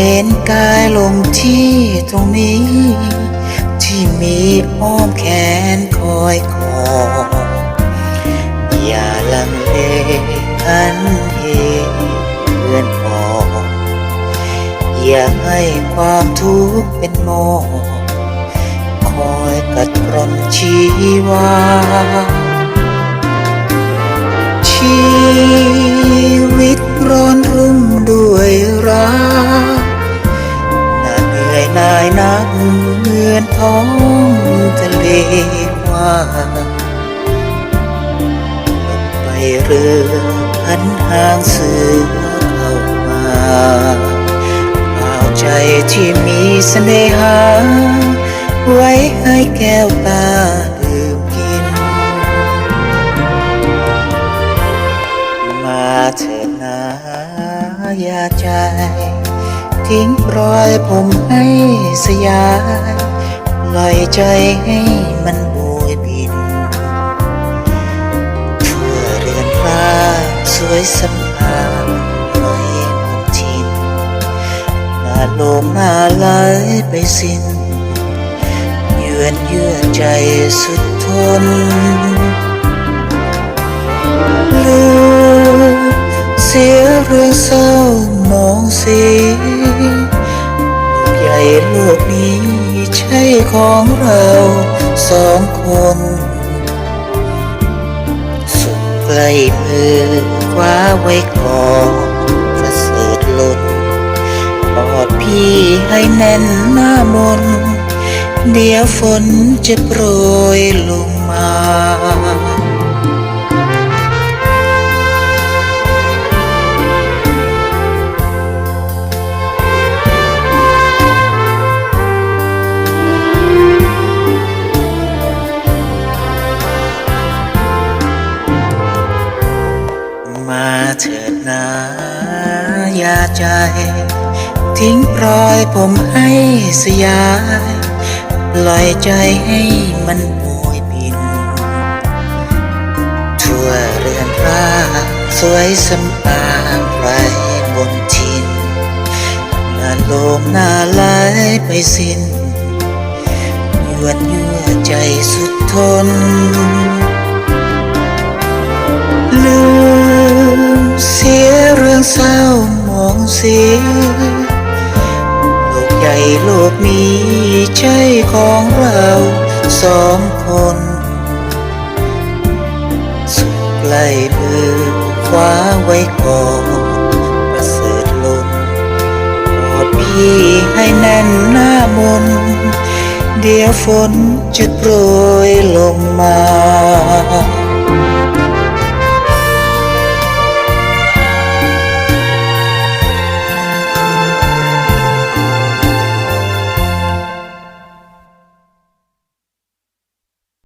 เอ็นกายลงที่ตรงนี้ ที่มีอ้อมแขนคอยคออย่าลังเลอันเหเพื่อนพออย่าให้ความทุกข์เป็นโมคอยกัดกร่อนชีวาชี มือนท้องทะเลกว้างไปเรือหันห่างเสือเข้ามาเอาใจที่มีเสน่หา ไว้ให้แก้วตาดื่มกิน มาเถิดนาอย่าใจ ทิ้งปล่อยผมให้สยาย ปล่อยใจให้มันบวยบินทั่วเรือนร่างสวยสำอาญปล่อยหมดทินหน้าโลมหน้าไหลไปสิ้นเยือนเยื่อใจสุดทนลืมเสียเรื่องเศร้ามองสีใหญ่โลกนี้ ใช่ของเราสองคนสุดใกล้มือคว้าไว้ก่อนกระเสริฐล้นกอดพี่ให้แน่นหน้ามน เดี๋ยวฝนจะโปรยลงมา ดนาอย่าใจ ทิ้งปล่อยผมให้สยายปล่อยใจให้มันโบยบิน ทั่วเรือนร่างสวยสำอางไรบนทินหน้าโลมหน้าไหลไปสิ้นยวนยั่วใจสุดทน สียโลกใหญ่โลกนี้ใช่ของเราสองคนสุดใกล้มือคว้าไว้ก่อนประเสริฐล้นกอดพี่ให้แน่นหน้ามนเดี๋ยวฝนจะโปรยลงมา